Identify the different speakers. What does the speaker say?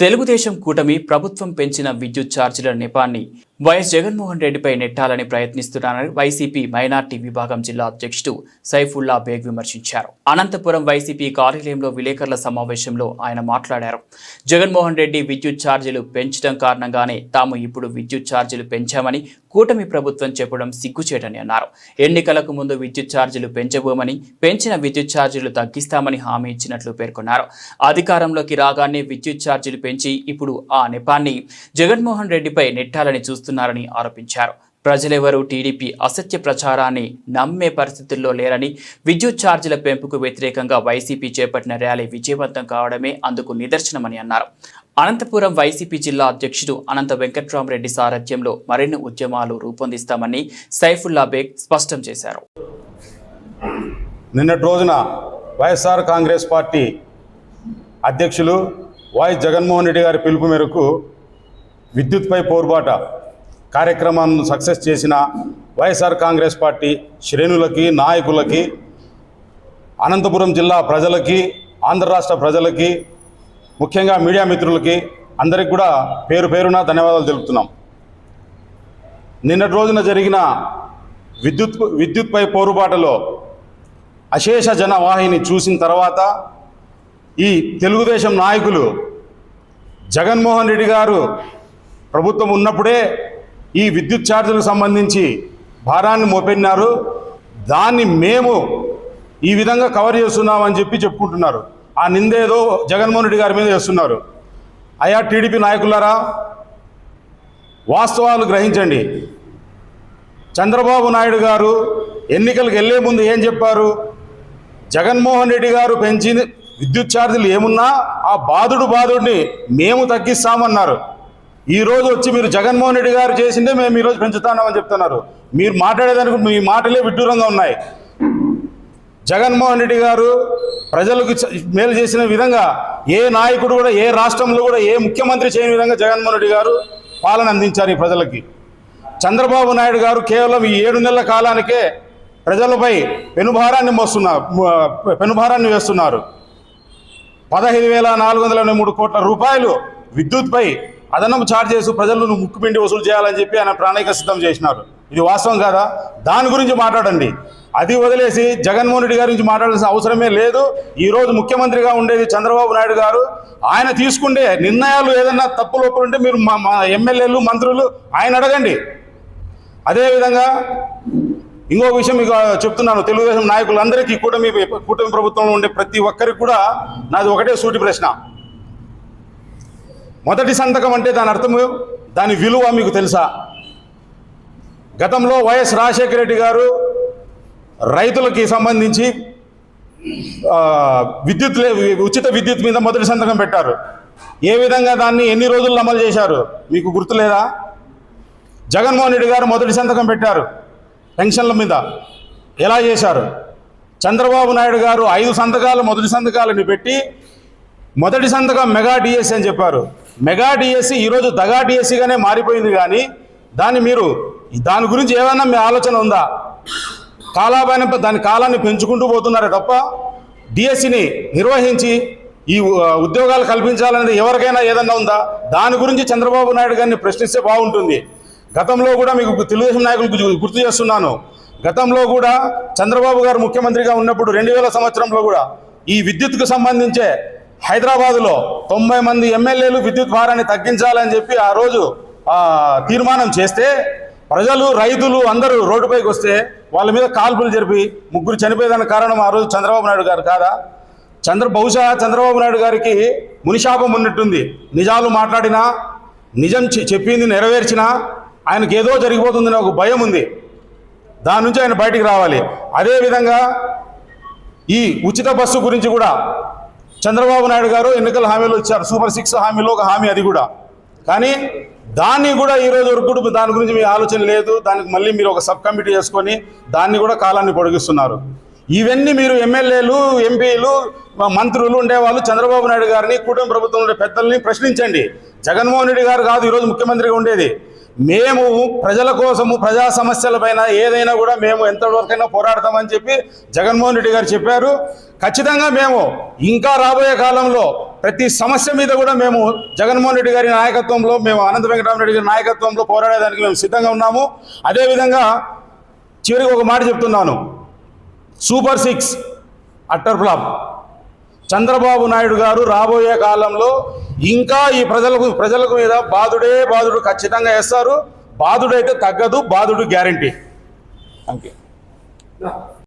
Speaker 1: తెలుగుదేశం కూటమి ప్రభుత్వం పెంచిన విద్యుత్ ఛార్జీల నెపాన్ని వైఎస్ జగన్మోహన్ రెడ్డిపై నెట్టాలని ప్రయత్నిస్తున్నారని వైసీపీ మైనార్టీ విభాగం జిల్లా అధ్యక్షుడు సైఫుల్లా బేగ్ విమర్శించారు. అనంతపురం వైసీపీ కార్యాలయంలో విలేకరుల సమావేశంలో ఆయన మాట్లాడారు. జగన్మోహన్ రెడ్డి విద్యుత్ ఛార్జీలు పెంచడం కారణంగానే తాము ఇప్పుడు విద్యుత్ ఛార్జీలు పెంచామని కూటమి ప్రభుత్వం చెప్పడం సిగ్గుచేటని అన్నారు. ఎన్నికలకు ముందు విద్యుత్ ఛార్జీలు పెంచబోమని పెంచిన విద్యుత్ ఛార్జీలు తగ్గిస్తామని హామీ ఇచ్చినట్లు పేర్కొన్నారు. అధికారంలోకి రాగానే విద్యుత్ ఛార్జీలు పెంచి ఇప్పుడు ఆ నెపాన్ని జగన్మోహన్ రెడ్డిపై నెట్టాలని చూస్తున్నారని ఆరోపించారు. ప్రజలెవరూ టీడీపీ అసత్య ప్రచారాన్ని నమ్మే పరిస్థితుల్లో లేరని విద్యుత్ ఛార్జీల పెంపుకు వ్యతిరేకంగా వైసీపీ చేపట్టిన ర్యాలీ విజయవంతం కావడమే అందుకు నిదర్శనమని అన్నారు. అనంతపురం వైసీపీ జిల్లా అధ్యక్షుడు అనంత వెంకట్రామరెడ్డి సారథ్యంలో మరిన్ని ఉద్యమాలు రూపొందిస్తామని సైఫుల్లా బేగ్ స్పష్టం చేశారు.
Speaker 2: నిన్నటి రోజున వైఎస్ఆర్ కాంగ్రెస్ పార్టీ అధ్యక్షులు వైఎస్ జగన్మోహన్ రెడ్డి గారి పిలుపు మేరకు విద్యుత్పై పోరుబాట కార్యక్రమాన్ని సక్సెస్ చేసిన వైఎస్ఆర్ కాంగ్రెస్ పార్టీ శ్రేణులకి నాయకులకి అనంతపురం జిల్లా ప్రజలకి ఆంధ్ర రాష్ట్ర ప్రజలకి ముఖ్యంగా మీడియా మిత్రులకి అందరికి కూడా పేరు పేరున ధన్యవాదాలు తెలుపుతున్నాం. నిన్నటి రోజున జరిగిన విద్యుత్ విద్యుత్పై పోరుబాటలో అశేష జనవాహిని చూసిన తర్వాత ఈ తెలుగుదేశం నాయకులు జగన్మోహన్ రెడ్డి గారు ప్రభుత్వం ఉన్నప్పుడే ఈ విద్యుత్ ఛార్జీలకు సంబంధించి భారాన్ని మోపెన్నారు దాన్ని మేము ఈ విధంగా కవర్ చేస్తున్నామని చెప్పి చెప్పుకుంటున్నారు. ఆ నిందేదో జగన్మోహన్ రెడ్డి గారి మీద చేస్తున్నారు. అయా టీడీపీ నాయకులారా వాస్తవాలు గ్రహించండి. చంద్రబాబు నాయుడు గారు ఎన్నికలకు వెళ్ళే ముందు ఏం చెప్పారు? జగన్మోహన్ రెడ్డి గారు పెంచిన విద్యుత్ ఛార్జీలు ఏమున్నా ఆ బాధుడు బాధుడిని మేము తగ్గిస్తామన్నారు. ఈ రోజు వచ్చి మీరు జగన్మోహన్ రెడ్డి గారు చేసిందే మేము ఈరోజు పెంచుతున్నామని చెప్తున్నారు. మీరు మాట్లాడేదానికి మీ మాటలే విడ్డూరంగా ఉన్నాయి. జగన్మోహన్ రెడ్డి గారు ప్రజలకు మేలు చేసిన విధంగా ఏ నాయకుడు కూడా ఏ రాష్ట్రంలో కూడా ఏ ముఖ్యమంత్రి చేయని విధంగా జగన్మోహన్ రెడ్డి గారు పాలన అందించారు ఈ ప్రజలకి. చంద్రబాబు నాయుడు గారు కేవలం ఈ ఏడు నెలల కాలానికే ప్రజలపై పెనుభారాన్ని మోస్తున్నారు పెనుభారాన్ని వేస్తున్నారు. పదహైదు వేల నాలుగు వందల మూడు కోట్ల రూపాయలు విద్యుత్పై అదనపు ఛార్జెస్ ప్రజలను ముక్కుపిండి వసూలు చేయాలని చెప్పి ఆయన ప్రణాళిక సిద్ధం చేసినారు. ఇది వాస్తవం కాదా? దాని గురించి మాట్లాడండి. అది వదిలేసి జగన్మోహన్ రెడ్డి గారి గురించి మాట్లాడాల్సిన అవసరమే లేదు. ఈ రోజు ముఖ్యమంత్రిగా ఉండేది చంద్రబాబు నాయుడు గారు. ఆయన తీసుకుంటే నిర్ణయాలు ఏదైనా తప్పు లోపలు ఉంటే మీరు మా మా ఎమ్మెల్యేలు మంత్రులు ఆయన అడగండి. అదేవిధంగా ఇంకో విషయం మీకు చెప్తున్నాను. తెలుగుదేశం నాయకులందరికీ కూటమి కూటమి ప్రభుత్వంలో ఉండే ప్రతి ఒక్కరికి కూడా నాది ఒకటే సూటి ప్రశ్న. మొదటి సంతకం అంటే దాని అర్థము దాని విలువ మీకు తెలుసా? గతంలో వైఎస్ రాజశేఖర రెడ్డి గారు రైతులకి సంబంధించి విద్యుత్ లే- ఉచిత విద్యుత్ మీద మొదటి సంతకం పెట్టారు. ఏ విధంగా దాన్ని ఎన్ని రోజుల్లో అమలు చేశారు? మీకు గుర్తులేదా? జగన్మోహన్ రెడ్డి గారు మొదటి సంతకం పెట్టారు పెన్షన్ల మీద. ఎలా చేశారు? చంద్రబాబు నాయుడు గారు ఐదు సంతకాలు మొదటి సంతకాలను పెట్టి మొదటి సంతకం మెగా డిఎస్సి అని చెప్పారు. మెగా డిఎస్సి ఈరోజు దగా డిఎస్సిగానే మారిపోయింది కానీ దాన్ని మీరు దాని గురించి ఏమైనా మీ ఆలోచన ఉందా? కాలాబాయిన దాని కాలాన్ని పెంచుకుంటూ పోతున్నారు తప్ప డిఎస్సిని నిర్వహించి ఈ ఉద్యోగాలు కల్పించాలనేది ఎవరికైనా ఏదన్నా ఉందా? దాని గురించి చంద్రబాబు నాయుడు గారిని ప్రశ్నిస్తే బాగుంటుంది. గతంలో కూడా మీకు తెలుగుదేశం నాయకులు గుర్తు చేస్తున్నాను. గతంలో కూడా చంద్రబాబు గారు ముఖ్యమంత్రిగా ఉన్నప్పుడు రెండు వేల సంవత్సరంలో కూడా ఈ విద్యుత్కు సంబంధించే హైదరాబాదులో తొంభై మంది ఎమ్మెల్యేలు విద్యుత్ భారాన్ని తగ్గించాలని చెప్పి ఆ రోజు తీర్మానం చేస్తే ప్రజలు రైతులు అందరూ రోడ్డుపైకి వస్తే వాళ్ళ మీద కాల్పులు జరిపి ముగ్గురు చనిపోయేదానికి కారణం ఆ రోజు చంద్రబాబు నాయుడు గారు కాదా? చంద్ర బహుశా చంద్రబాబు నాయుడు గారికి మునిశాపం ఉన్నట్టుంది. నిజాలు మాట్లాడినా నిజం చెప్పింది నెరవేర్చినా ఆయనకి ఏదో జరిగిపోతుందని ఒక భయం ఉంది. దాని నుంచి ఆయన బయటికి రావాలి. అదేవిధంగా ఈ ఉచిత బస్సు గురించి కూడా చంద్రబాబు నాయుడు గారు ఎన్నికల హామీలు ఇచ్చారు. సూపర్ సిక్స్ హామీలో ఒక హామీ అది కూడా. కానీ దాన్ని కూడా ఈ రోజు వరకు కూడా దాని గురించి మీ ఆలోచన లేదు. దానికి మళ్ళీ మీరు ఒక సబ్ కమిటీ చేసుకొని దాన్ని కూడా కాలాన్ని పొడిగిస్తున్నారు. ఇవన్నీ మీరు ఎమ్మెల్యేలు ఎంపీలు మంత్రులు ఉండేవాళ్ళు చంద్రబాబు నాయుడు గారిని కూటమి ప్రభుత్వం ఉండే పెద్దల్ని ప్రశ్నించండి. జగన్మోహన్ రెడ్డి గారు కాదు ఈరోజు ముఖ్యమంత్రిగా ఉండేది. మేము ప్రజల కోసము ప్రజా సమస్యలపైన ఏదైనా కూడా మేము ఎంతవరకైనా పోరాడతామని చెప్పి జగన్మోహన్ రెడ్డి గారు చెప్పారు. ఖచ్చితంగా మేము ఇంకా రాబోయే కాలంలో ప్రతి సమస్య మీద కూడా మేము జగన్మోహన్ రెడ్డి గారి నాయకత్వంలో మేము అనంత వెంకటరామరెడ్డి గారి నాయకత్వంలో పోరాడేదానికి మేము సిద్ధంగా ఉన్నాము. అదేవిధంగా చివరికి ఒక మాట చెప్తున్నాను. Super six utter flop. Chandrababu Naidu గారు రాబోయే కాలంలో ఇంకా ఈ ప్రజలకు ప్రజలకు మీద బాధుడే బాధుడు ఖచ్చితంగా వేస్తారు. బాధుడైతే తగ్గదు బాధుడు గ్యారంటీ. Thank you